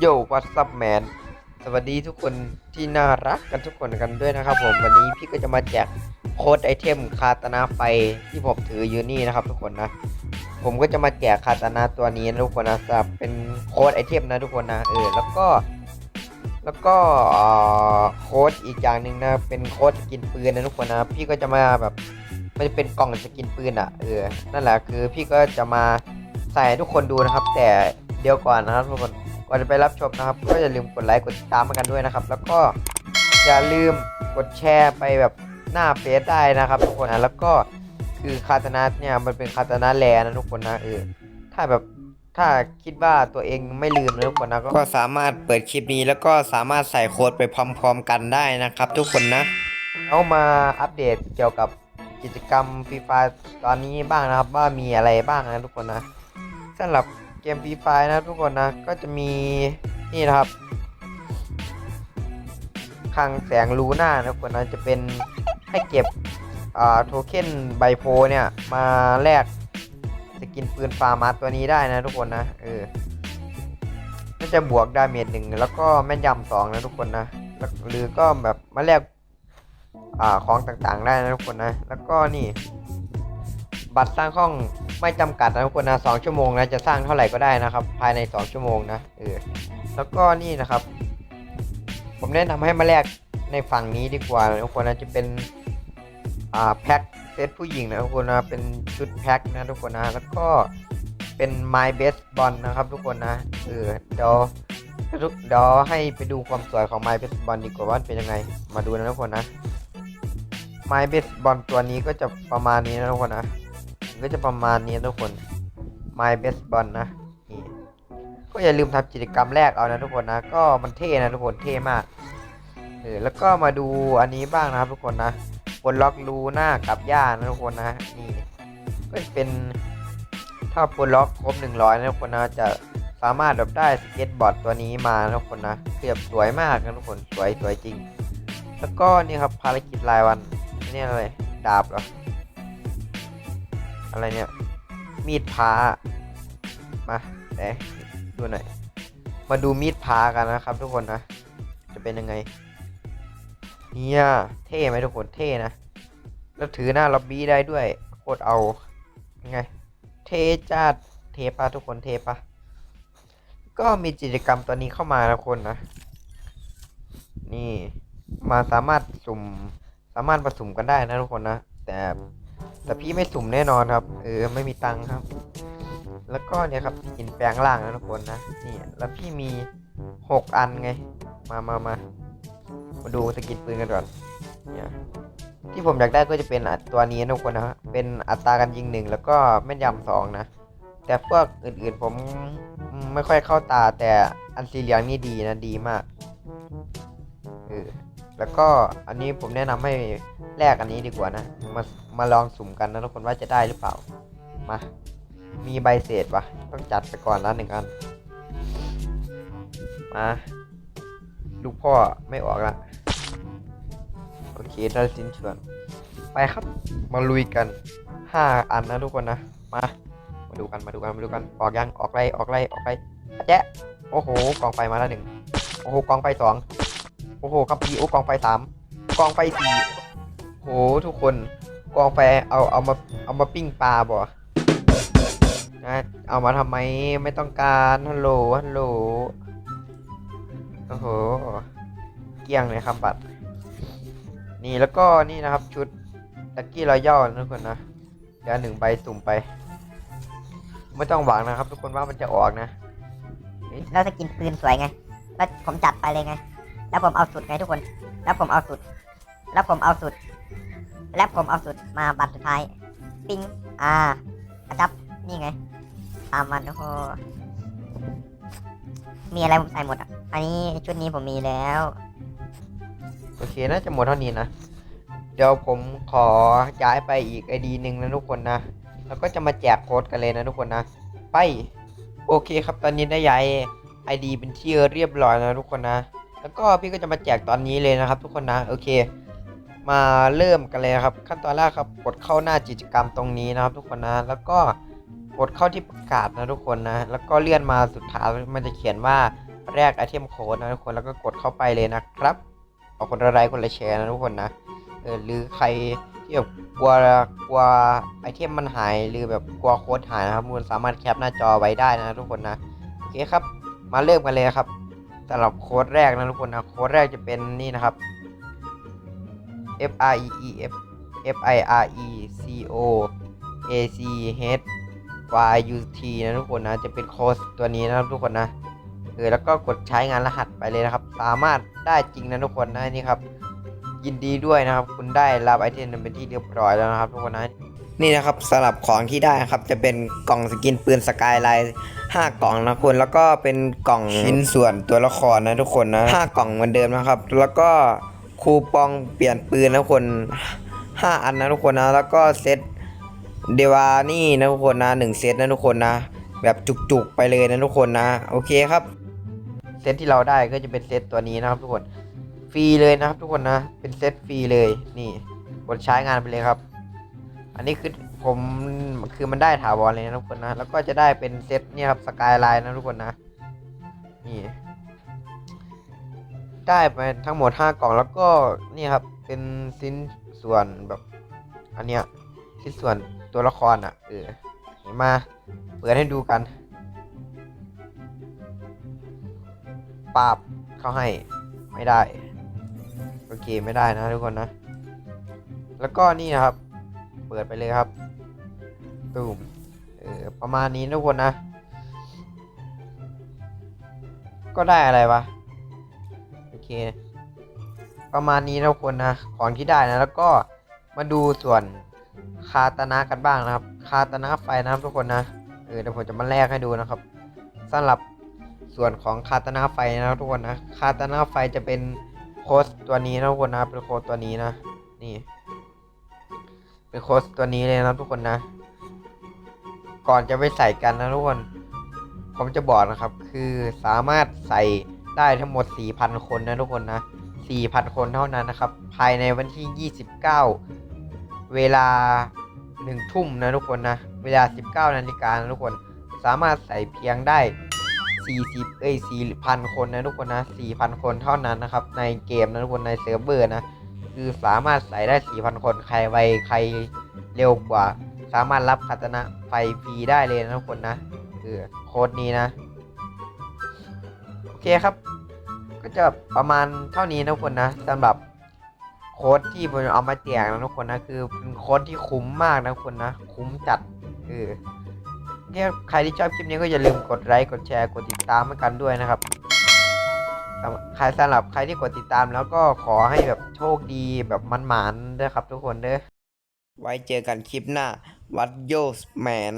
โยวัตซับแมนสวัสดีทุกคนที่น่ารักกันทุกคนกันด้วยนะครับผมวันนี้พี่ก็จะมาแจกโค้ดไอเทมคาตานาไฟที่ผมถืออยู่นี่นะครับ ทุกคนนะ ผมก็จะมาแจกคาตานาตัวนี้นะทุกคนนะจะเป็นโค้ดไอเทมนะทุกคนนะเออแล้วก็แล้วก็เอ่อโค้ดอีกอย่างหนึ่งนะเป็นโค้ดสกินปืนนะทุกคนนะ พี่ก็จะมาแบบมันจะเป็นกล่องสกินปืนอะเออนั่นแหละคือพี่ก็จะมาใส่ทุกคนดูนะครับ แต่เดี๋ยวก่อนนะครับทุกคน ก่อนจะไปรับชมนะครับ ก็อย่าลืมกดไลค์กดติดตามมากันด้วยนะครับ แล้วก็อย่าลืมกดแชร์ไปแบบหน้าเฟซได้นะครับทุกคนนะแล้วก็คือคาตานาเนี่ยมันเป็นคาตานาแลนะทุกคนนะเออถ้าแบบถ้าคิดว่าตัวเองไม่ลืมนะทุกคนนะก็สามารถเปิดคลิปนี้ แล้วก็สามารถใส่โค้ดไปพร้อม ๆ กันได้นะครับ ทุกคนนะเอามาอัปเดตเกี่ยวกับกิจกรรมฟรีไฟตอนนี้บ้างนะครับ ว่ามีอะไรบ้างนะทุกคนนะสำหรับ เกมฟรีไฟนะทุกคนนะ ก็จะมีนี่นะครับคลังแสงลูน่านะทุกคนนะจะเป็นให้เก็บอ่าโทเค็นไบโพเนี่ย มาแลกสกินปืนฟาร์มาตัวนี้ได้นะทุกคนนะเออก็จะบวกดาเมจหนึ่งแล้วก็แม่นยำสองนะทุกคนนะหรือก็แบบมาแลกอ่าของต่างๆได้นะทุกคนนะ แล้วก็นี่ บัตรสร้างห้องไม่จำกัดนะทุกคนนะสองชั่วโมงนะจะสร้างเท่าไหร่ก็ได้นะครับ ภายในสองชั่วโมงนะเออแล้วก็นี่นะครับ ผมแนะนำให้มาแลกในฝั่งนี้ดีกว่าทุกคนนะจะเป็นอ่าแพ็คเซตผู้หญิงนะทุกคนนะเป็นชุดแพ็คนะทุกคนนะแล้วก็เป็น My Best Bond นะครับ ทุกคนนะเออเดี๋ยวเดี๋ยวให้ไปดูความสวยของ My Best Bond ดีกว่าว่าเป็นยังไง มาดูนะทุกคนนะ My Best Bond ตัวนี้ก็จะประมาณนี้นะทุกคนนะ ก็จะประมาณนี้ทุกคน My Best Bond นะนี่ก็อย่าลืมทำกิจกรรมแรกเอานะทุกคนนะ ก็มันเท่นะทุกคนเท่มากเออแล้วก็มาดูอันนี้บ้างนะครับทุกคนนะบนล็อกรูหน้ากับย่านะทุกคนนะนี่ก็เป็นถ้าบนล็อกครบ100นะทุกคนนะจะสามารถแบบได้สเก็ตบอร์ดตัวนี้มานะทุกคนนะคือบสวยมากนะทุกคนสวยสวยจริง แล้วก็นี่ครับภารกิจรายวันนี่อะไรดาบเหรอ อะไรเนี่ย มีดพามาแต่ดูหน่อย มาดูมีดพากันนะครับ ทุกคนนะ จะเป็นยังไงเนี่ยเท่ไหมทุกคนเท่นะ แล้วถือหน้าล็อบบี้ได้ด้วยโคตรเอายังไง เทจัดเทปะทุกคนเทปะก็มีกิจกรรมตัวนี้เข้ามาแล้วคนนะ นี่มาสามารถสุ่มสามารถมาสุ่มกันได้นะทุกคนนะ แต่ แต่พี่ไม่สุ่มแน่นอนครับ เออไม่มีตังค์ครับ แล้วก็เนี่ยครับหินแปลงล่างนะทุกคนนะนี่แล้วพี่มีหกอันไง มามามามาดูสกินปืนกันก่อนเนี่ยที่ผมอยากได้ก็จะเป็นตัวนี้นะทุกคนนะ เป็นอัตราการยิงหนึ่งแล้วก็แม่นยำสองนะ แต่พวกอื่นๆผมไม่ค่อยเข้าตาแต่อันสีเหลืองนี่ดีนะดีมากเออ แล้วก็อันนี้ผมแนะนำให้แลกอันนี้ดีกว่านะ มามาลองสุ่มกันนะทุกคนว่าจะได้หรือเปล่า มา มีใบเศษวะต้องจัดไปก่อนละหนึ่งอัน มา ลูกพ่อไม่ออกละโอเคได้สิ้นเชิญไปครับ มาลุยกันห้าอันนะทุกคนนะ มา มาดูกันมาดูกันมาดูกันออกยังออกไรออกไรออกไรแจ๊ะโอ้โหกองไฟมาแล้วหนึ่งโอ้โหกองไฟสอง โอ้โหคัมภีร์โอ้กองไฟสามกองไฟสี่โหทุกคนกองไฟเอาเอามาเอามาปิ้งปลาบ่นะเอามาทำไมไม่ต้องการฮัลโหลฮัลโหลโอ้โหเกี้ยงเลยครับบัตรนี่แล้วก็นี่นะครับชุดตักกี้รอยย่อนะทุกคนนะเดี๋ยวหนึ่งใบสุ่มไป ไม่ต้องหวังนะครับ ทุกคนว่ามันจะออกนะ แล้วสกินปืนสวยไง แล้วผมจัดไปเลยไง แล้วผมเอาสุดไงทุกคน แล้วผมเอาสุด แล้วผมเอาสุด แล้วผมเอาสุดมาบัตรสุดท้าย ปิ้งอ่ากระจับนี่ไง ตามมันโอ้โหมีอะไรผมใส่หมดอะ อันนี้ชุดนี้ผมมีแล้ว โอเคน่าจะหมดเท่านี้นะ เดี๋ยวผมขอย้ายไปอีกไอดีหนึ่งนะทุกคนนะ แล้วก็จะมาแจกโค้ดกันเลยนะทุกคนนะ ไป โอเคครับตอนนี้ได้ย้ายไอดีเป็นที่เรียบร้อยนะทุกคนนะ แล้วก็พี่ก็จะมาแจกตอนนี้เลยนะครับ ทุกคนนะโอเค มาเริ่มกันเลยครับ ขั้นตอนแรกครับกดเข้าหน้ากิจกรรมตรงนี้นะครับ ทุกคนนะแล้วก็กดเข้าที่ประกาศนะทุกคนนะ แล้วก็เลื่อนมาสุดท้ายมันจะเขียนว่าแรกไอเทมโค้ดนะทุกคนแล้วก็กดเข้าไปเลยนะครับเอาคนละไลค์คนละแชร์นะทุกคนนะเออหรือใครที่แบบกลัวกลัวไอเทมมันหายหรือแบบกลัวโค้ดหายนะครับคุณสามารถแคปหน้าจอไว้ได้นะทุกคนนะโอเคครับ มาเริ่มกันเลยครับ สำหรับโค้ดแรกนะทุกคนนะโค้ดแรกจะเป็นนี่นะครับ F R E E F F I R E C O A C H Y U T นะทุกคนนะจะเป็นโค้ดตัวนี้นะครับทุกคนนะเออแล้วก็กดใช้งานรหัสไปเลยนะครับ สามารถได้จริงนะทุกคนนะนี่ครับ ยินดีด้วยนะครับ คุณได้รับไอเทมนั้นเป็นที่เรียบร้อยแล้วนะครับทุกคนนะนี่นะครับสำหรับของที่ได้นะครับจะเป็นกล่องสกินปืนสกายไลน์ห้ากล่องนะคุณแล้วก็เป็นกล่องชิ้นส่วนตัวละครนะทุกคนนะห้ากล่องเหมือนเดิมนะครับ แล้วก็คูปองเปลี่ยนปืนนะทุกคนห้าอันนะทุกคนนะ แล้วก็เซตเดวานี่นะทุกคนนะหนึ่งเซตนะทุกคนนะ แบบจุกๆไปเลยนะทุกคนนะ โอเคครับ เซตที่เราได้ก็จะเป็นเซตตัวนี้นะครับทุกคน ฟรีเลยนะครับทุกคนนะ เป็นเซตฟรีเลยนี่กดใช้งานไปเลยครับ อันนี้คือผมคือมันได้ถาวรเลยนะทุกคนนะ แล้วก็จะได้เป็นเซตเนี่ยครับสกายไลน์นะทุกคนนะ นี่ ได้ไปทั้งหมด 5 กล่องแล้วก็นี่ครับ เป็นชิ้นส่วนแบบ อันเนี้ยชิ้นส่วนตัวละครอะเออมาเปิดให้ดูกันปาบเขาให้ไม่ได้ โอเคไม่ได้นะทุกคนนะ แล้วก็นี่นะครับ เปิดไปเลยครับตูมเออประมาณนี้ทุกคนนะ ก็ได้อะไรวะโอเค ประมาณนี้ทุกคนนะของที่ได้นะ แล้วก็มาดูส่วนคาตนะกันบ้างนะครับ คาตนะไฟนะครับทุกคนนะเออเดี๋ยวผมจะมาแลกให้ดูนะครับสำหรับส่วนของคาตนะไฟนะครับทุกคนนะ คาตนะไฟจะเป็น โค้ดตัวนี้นะทุกคนนะเป็นโค้ดตัวนี้นะ นี่ เป็นโค้ดตัวนี้เลยนะทุกคนนะ ก่อนจะไปใส่กันนะทุกคน ผมจะบอกนะครับ คือสามารถใส่ได้ทั้งหมด 4,000 คนนะทุกคนนะ 4,000 คนเท่านั้นนะครับ ภายในวันที่ 29 เวลา 1 ทุ่มนะทุกคนนะ เวลา 19นาฬิกานะทุกคน สามารถใส่เพียงได้ 40เอ้ย4,000 คนนะทุกคนนะ4,000 คนเท่านั้นนะครับ ในเกมนะทุกคนในเซิร์ฟเวอร์นะ คือสามารถใส่ได้ 4,000 คนใครไวใครเร็วกว่า สามารถรับคาตนะไฟฟรีได้เลยนะทุกคนนะคือโค้ดนี้นะ โอเคครับ ก็จะประมาณเท่านี้นะทุกคนนะสำหรับโค้ดที่ผมเอามาแจกนะทุกคนนะคือเป็นโค้ดที่คุ้มมากนะทุกคนนะ คุ้มจัดเออ เนี่ยใครที่ชอบคลิปนี้ก็อย่าลืมกดไลค์กดแชร์กดติดตามให้กันด้วยนะครับใครสำหรับใครที่กดติดตามแล้วก็ขอให้แบบโชคดีแบบมันหมานๆด้วยครับทุกคนเด้อไว้เจอกันคลิปหน้าวัดโยสแมน